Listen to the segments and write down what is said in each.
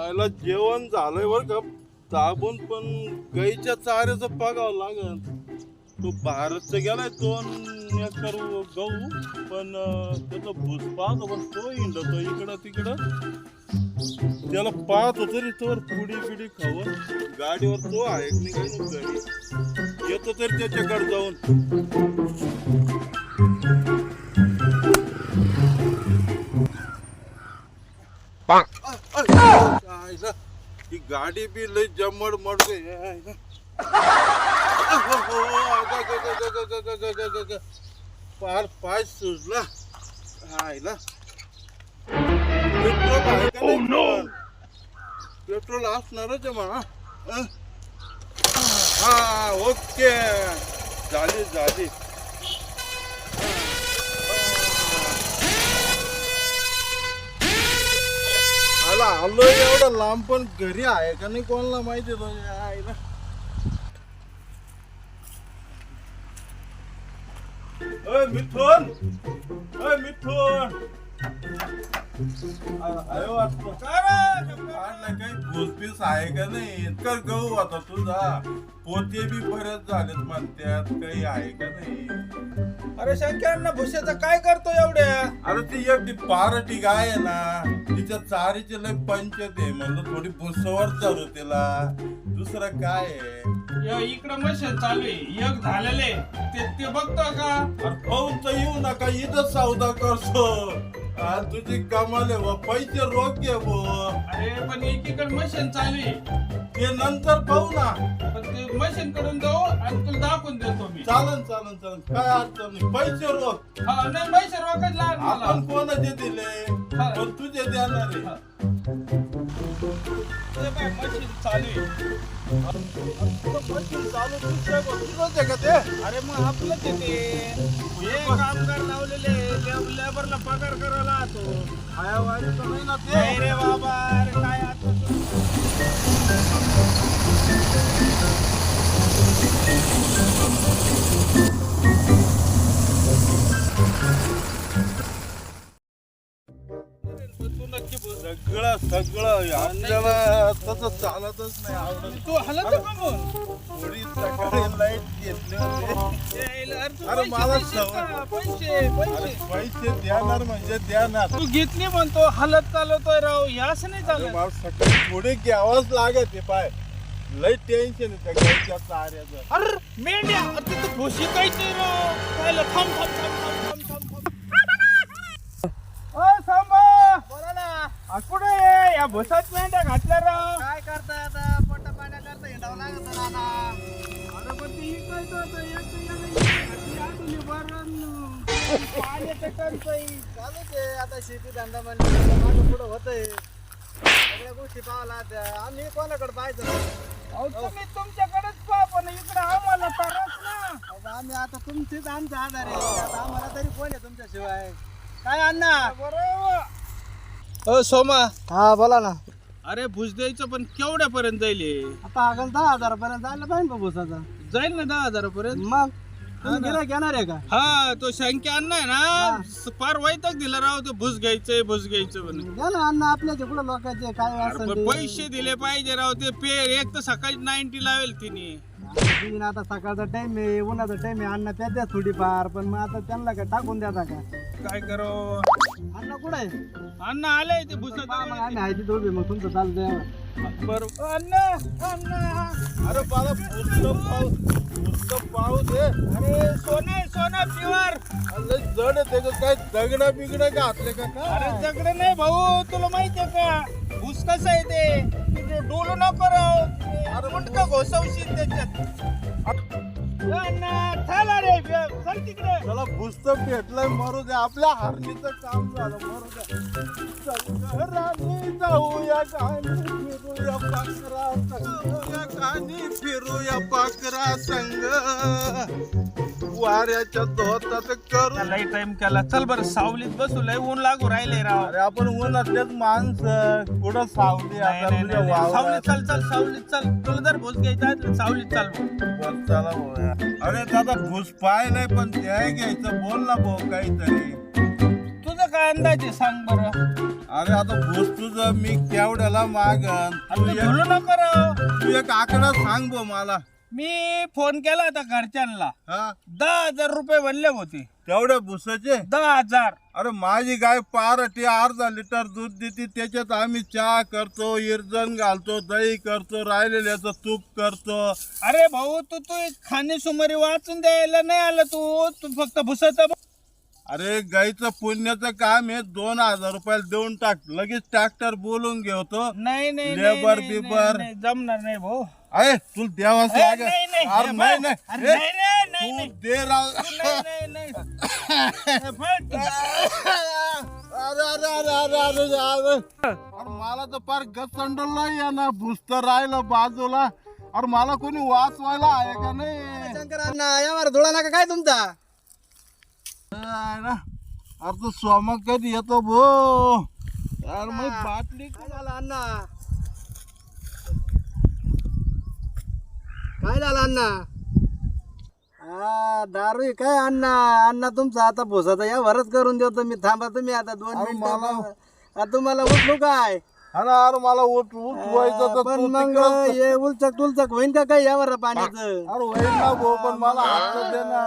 आयला जेवण झालंय बरं का. दाबून पण गाईच्या चाऱ्याचं बघावं लागल. तो भारतचं गेलाय दोन एकर गहू. पण त्याचा भूस पण तो हिंडतो इकडं तिकडं. त्याला पाहतो तरी तोवर पुडी पिडी खावं गाडीवर तो आहे काही येतो तरी त्याच्याकडे जाऊन. ही गाडी बी लय जमड आयला. पार पाय सुजला. आयला पेट्रोल आहे का नाही? पण? पेट्रोल असणारच म्हणा? हा ओके. झाली झाली. आला आलो एवढं लांब पण घरी आहे का नाही कोणाला माहिती तो आईला? अय मिथुन! अय मिथुन! अरे वाटतो काही भूसपीस आहे का नाही? इतका गहू आता तुझा. पोते बी बरेच झालेत म्हणतात काही आहे का नाही? अरे शंकरना भुसेचं काय करतो एवढ्या? अरे ती एकटी पार्टी गाय आहे ना तिच्या चारीचे लय पंचत आहे म्हणलं थोडी भुसवर चालू तिला. दुसरं काय आहे? या इकडं मशीन चालू आहे. एक झालेले ते ते बघतो का? अरे पाहून तर येऊ नका इथं सौदा करतो. हा तुझी कमाले व पैसे रोखे बो अरे पण एकीकडे मशीन चालू आहे. ते नंतर पाहू ना. पण ते मशीन कडून जाऊ आणि तुला दाखवून देतो मी. चालन चालन चालन. काय अडचण नाही. पैसे रोख. हा नाही पैसे रोखच मला. आपण कोणाचे दिले? पण तुझे देणार आहे. मशीन चालू आहे? अरे मग आपलंच येते हे कामगार लावलेले लेबरला पगार करायला तो खायावारी तर नाही ना नाही ते रे बाबा अरे काय. सगळं सगळं आपल्याला तसं चालतच नाही आवडत तू हलत थोडी सकाळी लाइट घेतली होती. अरे मला सवय. पैसे पैसे. पैसे म्हणजे देणार. तू घेतली म्हणतो हलत चालवतोय राव हे असं नाही चालत. मला सकाळी थोडी घ्यावंच लागत पाय. लय टेन्शन आहे त्या चाऱ्याचं अरे मेंढ्या तिथं भुशी कायची राव. खायला थांब थांब थांब थांब थांब थांब. थांब ओ सांबा. बोला ना. आ, कुठे आहे? या भुसात मेंढ्या घातल्या राव काय करताय आता? पोटा पाण्या करता हिंडावं लागत नाना अरे पण ते इकायचं होतं, याला इकायचं, बरं, टंचाई. चालूच आहे आता शेती धंदा म्हणजे पुढं होतंय. सगळ्या गोष्टी पाहावं लागत्या. आम्ही कोणाकडे पाहायचं? अहो, तुम्ही तुमच्याकडेच पहा पण इकडे आम्हाला त्रास ना. अहो, आम्ही आता तुमचीच आमचा आधार आहे. आता आम्हाला तरी कोण आहे तुमच्याशिवाय? काय अण्णा? बरोबर ओ सोमा. हा बोला ना. अरे भुज द्यायचं पण केवढ्यापर्यंत जाईल हे? आता आगल दहा हजारापर्यंत आलं पाहिजे का भुसाचा. जाईल ना दहा हजारापर्यंत? मग? तुम्ही गिरायक येणार आहे का? हा तो शंक्या अण्णा आहे ना? स- फार वैताग दिला राव ते भुस घ्यायचंय भुस घ्यायचं द्या ना अण्णा आपल्याच्या पुढे लोकांचे काय अरे पण. पैसे दिले पाहिजे राव ते पे एक तर सकाळी नाईन्टी लावेल तिने. आता सकाळचा टाइम आहे उन्हाचा टाइम आहे. अण्णा त्या द्या थोडीफार पण मग आता त्यांना काय टाकून द्याचा का काय करो अण्णा कुठे आहे? अण्णा आले ते भुस मग आम्ही आहे उभे मग तुमचं चालू द्या. बरोबर अण्णा अण्णा. अरे मला पुस्तक पाहू पुस्तक पाहू दे अरे सोना सोना प्युअर. अरे जड आहे त्याचं काय दगड बिगड घातले का अरे काय नाही भाऊ तुला माहितीये का? भूस कसं आहे ते. तू डोलू नको राव. अरे मुंडका घोसवशील त्याच्यात. अण्णा, रे चल तिकडे. त्याला पुस्तक भेटलंय मरू द्या आपल्या हारणीचं काम झालं मरू द्या चल राणी जाऊया गाणी फिरूया पाखरा संग. गाणी फिरूया पाखरा संग. वाऱ्याच्या धोतात करू. लई टाइम केला. चल बरं सावलीत बसू. लय ऊन लागू राहिले राव. अरे आपण उन्हातलेच माणसं. कुठं सावली आता? नाही, तुझ्या नाही, नाही. सावलीत वावरात चल चल सावलीत चल. तुला जर भूस घ्यायचा आहे तर सावलीत चल. बस चला भाऊया. अरे दादा भूस पाहिलंय पण ते घ्यायचं. बोल ना भाऊ काहीतरी. तुझं काय अंदाज आहे सांग बरं. अरे आता भूस तुझं मी केवढ्याला मागन? तू आता एक नको राव. तू एक आकडा सांग बो मला. मी फोन केला होता घरच्यांना. हा? दहा हजार रुपये बनले होते. तेवढ्या भुसाचे? दहा हजार. अरे माझी गाय पारटी अर्धा लिटर दूध देते त्याच्यात आम्ही चहा करतो इरजण घालतो दही करतो राहिलेल्याचं तूप करतो. अरे भाऊ तू तू खाणे सुमारी वाचून द्यायला नाही आला तू. तू फक्त भुसाचा अरे गाईचं पुण्याचं काम आहे दोन हजार रुपयाला देऊन टाक लगेच ट्रॅक्टर बोलून घेतो नाही नाही लेबर नाही, नाही, बिबर. नाही, जमणार नाही भाऊ अरे तू देवास ए, लागेल नाही, नाही, अरे हे नाही बघ. नाही अरे ए, नाही, नाही, नाही, तू नाही. दे राव नाही, नाही, नाही. हे बघ. अरे अरे अरे अरे अरे अरे अरे मला तर फार गचंडला या ना भुस्त राहिलं बाजूला अरे मला कोणी वाचवायला आहे का नाही शंकर अण्णा या मारा धुळा नका काय तुमचा आहे ना. अरे तू सोमक कधी येतो भो? यार मग बाटली काय झालं अण्णा? काय झालं अण्णा? हा दारू आहे काय अण्णा? अण्णा तुमचा आता भोसाचा या भरत करून देतो. मी थांबा तुम्ही आता दोन अरे मिनिटं मला- आता तुम्हाला उठलो काय? हा ना अरे मला उठ उठवायचं तर पण तू मग तिकडं- हे उलचक तुलचक होईन का काय यावर पाण्याचं? अरे होईल ना भाऊ पण मला हात दे ना.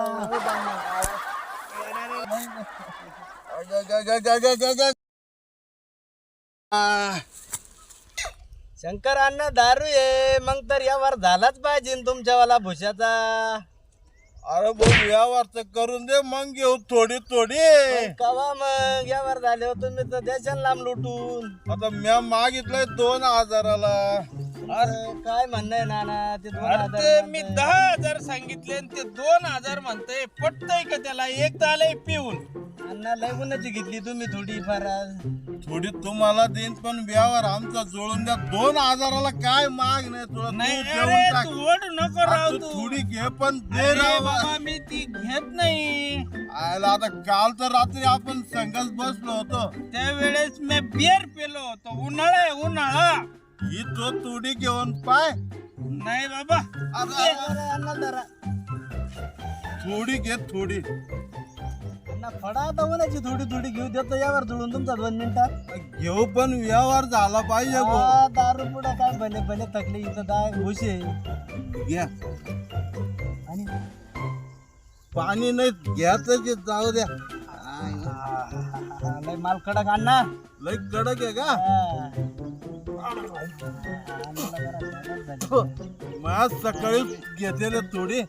शंकर अण्णा दारू आहे मग तर यावर झालाच पाहिजे तुमच्यावाला भुशाचा अरे भाऊ व्यवहार तर करून दे मग घेऊ थोडी थोडी. कवा मग? यावर झाले हो तुम्ही तर देशान लांब लुटून. आता म्या मागितलंय दोन हजाराला. अरे काय म्हणणं आहे नाना? ते दोन अरे हजार ते मी. दहा हजार सांगितले आणि ते दोन हजार म्हणतंय. पटतय का त्याला? एक तर आलंय पिऊन. अण्णा लय गुन्ह्याची घेतली तुम्ही थोडी फार. थोडी तुम्हाला देईन पण व्यवहार आमचा जोडून द्या. दोन हजाराला काय माग नाही तुला? तू नाही देऊन अरे टाक. तू ओढ नको राव तू तू. थोडी घे पण दे अरे राव. बाबा मी ती घेत नाही. आयला आता काल तर रात्री आपण संघच बसलो होतो. त्यावेळेस मी बिअर पेलो होतो. उन्हाळा आहे उन्हाळा. ही तो तुडी घेऊन पाय. नाही बाबा. थोडी घे थोडी फडा उन्हाची थोडी थोडी घेऊ देतो. यावर जुळून तुमचा दोन मिनिटात घेऊ पण व्यवहार झाला पाहिजे हा, दारू पुढे काय भले भले थकले इथं दाय घुसे घ्या. आणि? पाणी नाही घ्यायचं जाऊ द्या. लय माल कडक अण्णा. लय कडक आहे का? मग सकाळी घेतलेले थोडी.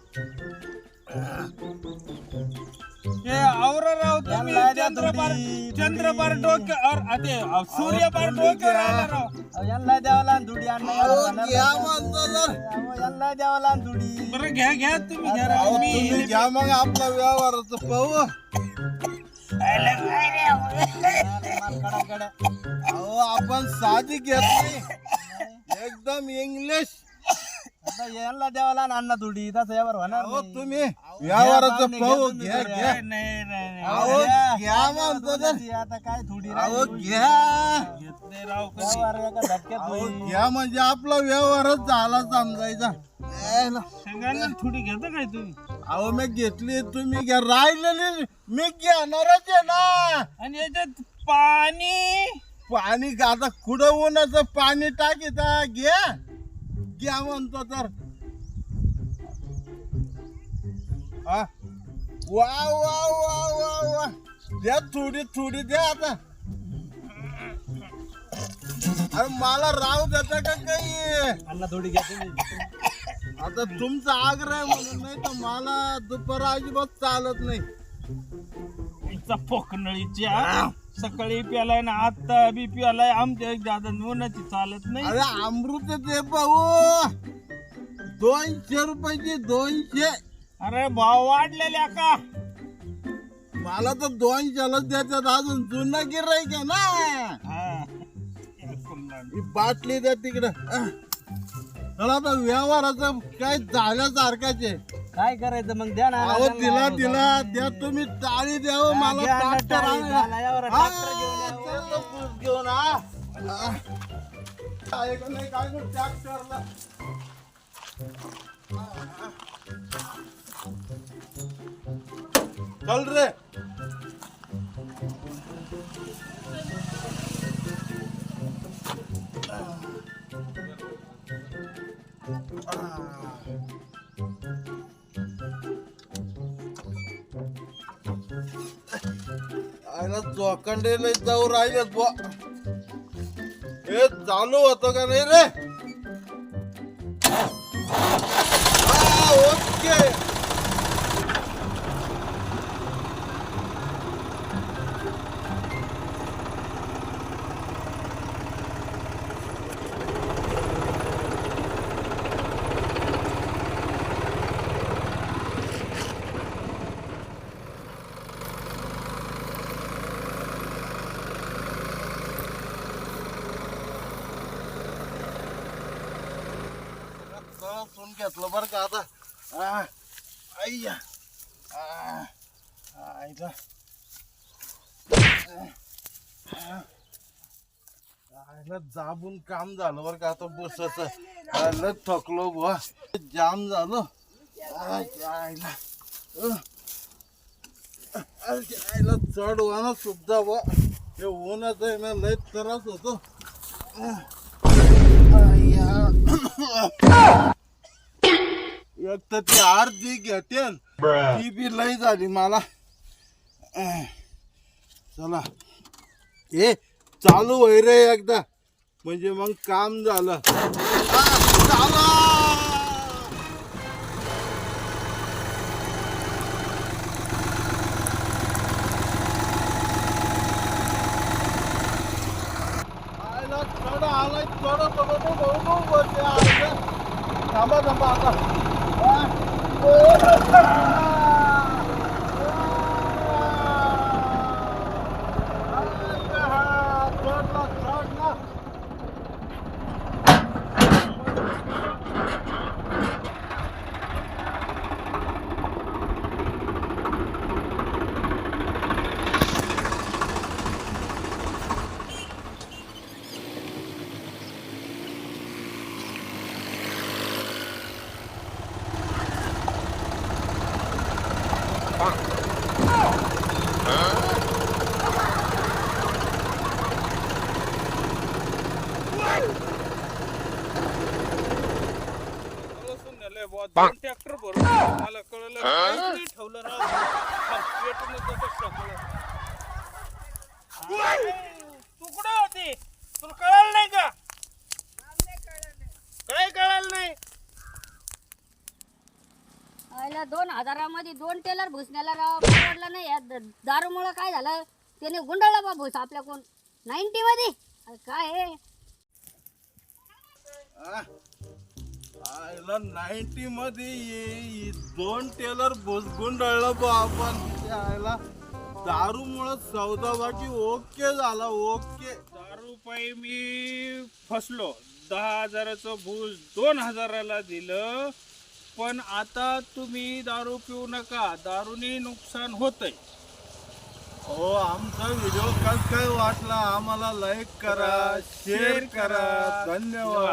हे आवरा राव तुम्ही यांना द्या चंद्रपार थोडी, चंद्रपार डोके और अते सूर्यपार डोके राहिला राव. अहो, यांना द्यावं लहान थोडी अण्णा घ्या. अहो, यांना द्यावं लहान बरं घ्या घ्या तुम्ही घ्या राव मी घ्या मग आपला व्यवहाराचं पाहू. अहो आपण साधी घेत नाही एकदम इंग्लिश आता यांना द्यावं लहान अण्णा थोडी तसं यावर होणार अहो नाही. तुम्ही व्यवहाराचं पाहुणे, पाहू घ्या घ्या तुम्ही घ्या नाही नाही नाही अहो घ्या. घ्या म्हणतो तर ती आता काय थोडी अहो राहिली. घ्या घेत नाही राव कधी यावर एका झटक्यात अहो होईल. घ्या म्हणजे आपला व्यवहारच झाला समजायचा यायला. शेंगांना थोडी घेता काय तुम्ही अहो मी घेतली तुम्ही घ्या. राहिलेली मी घेणारच आहे ना. आणि याच्यात पाणी? पाणी का- आता कुठं उन्हाचं पाणी टाकीत घ्या घ्या म्हणतो तर. हा? वा वा वा वा वा. द्या थोडी थोडी द्या आता. अरे मला राहू देता का काही? अण्णा थोडी घ्या तुम्ही. आता तुमचा आग्रह म्हणून नाही तर मला दुपार अजिबात चालत नाही. पोकनळीच्या सकाळी प्यालाय ना आता बी प्यालाय आमच्या एक दादा उन्हाची चालत नाही. अरे अमृत ते भाऊ. दोनशे रुपयाची दोनशे. अरे भाव वाढलेल्या का? मला तर दोनशेलाच देतात अजून जुनं गिराईक आहे ना. हा. ही बाटली द्या तिकडं. चला आता व्यवहाराचं काय झाल्यासारखाच काय करायचं मग द्या ना अहो. दिला दिला द्या तुम्ही टाळी द्यावं हा, मला घ्या ना ट्रॅक्टर टाळी, आणायला. झाला यावर हा, ट्रॅक्टर घेऊन या. चल तर तूच घेऊन हा. हा. आहे का नाही काय नाही ट्रॅक्टरला चल रे आयला नाही जाऊ राहिलेत बुवा. हे चालू होतं का नाही रे? ओके. कळसून घेतलं बरं का आता. आ, आय्या आ, आईला. जाबून काम झालं बरं का आता बसच आयला थकलो बुवा. जाम झालो. आय, आईला. आईला चढ वाना सुद्धा बुवा. हे ऊनच आहे ना लय त्रास होतो. आय्या एक तर ती अर्धी घेते ती बी लई झाली मला चला हे चालू होय रे एकदा म्हणजे मग काम झालं चला! थांबा थांबा आता Robert. तू कुठं होती. तुला कळालं नाही का? काय कळालं नाही. आयला दोन हजारामध्ये दोन टेलर भुसण्याला राव परवडलं नाही. या द- दारूमुळं काय झालं? त्याने गुंडाळला बा भुस आपल्या कोण नाईन्टी मध्ये अरे काय हे? आ, आयला नाईन्टी मध्ये ये- दोन टेलर गुंडळलं बा आपण. आयला दारूमुळे सौदा बाकी ओके झाला ओके. दारू पायी मी फसलो. दहा हजाराचं भूस दोन हजाराला दिलं. पण आता तुम्ही दारू पिऊ नका. दारूने नुकसान होतंय. हो आमचा व्हिडिओ कस काय वाटला? आम्हाला लाईक करा शेअर करा. धन्यवाद.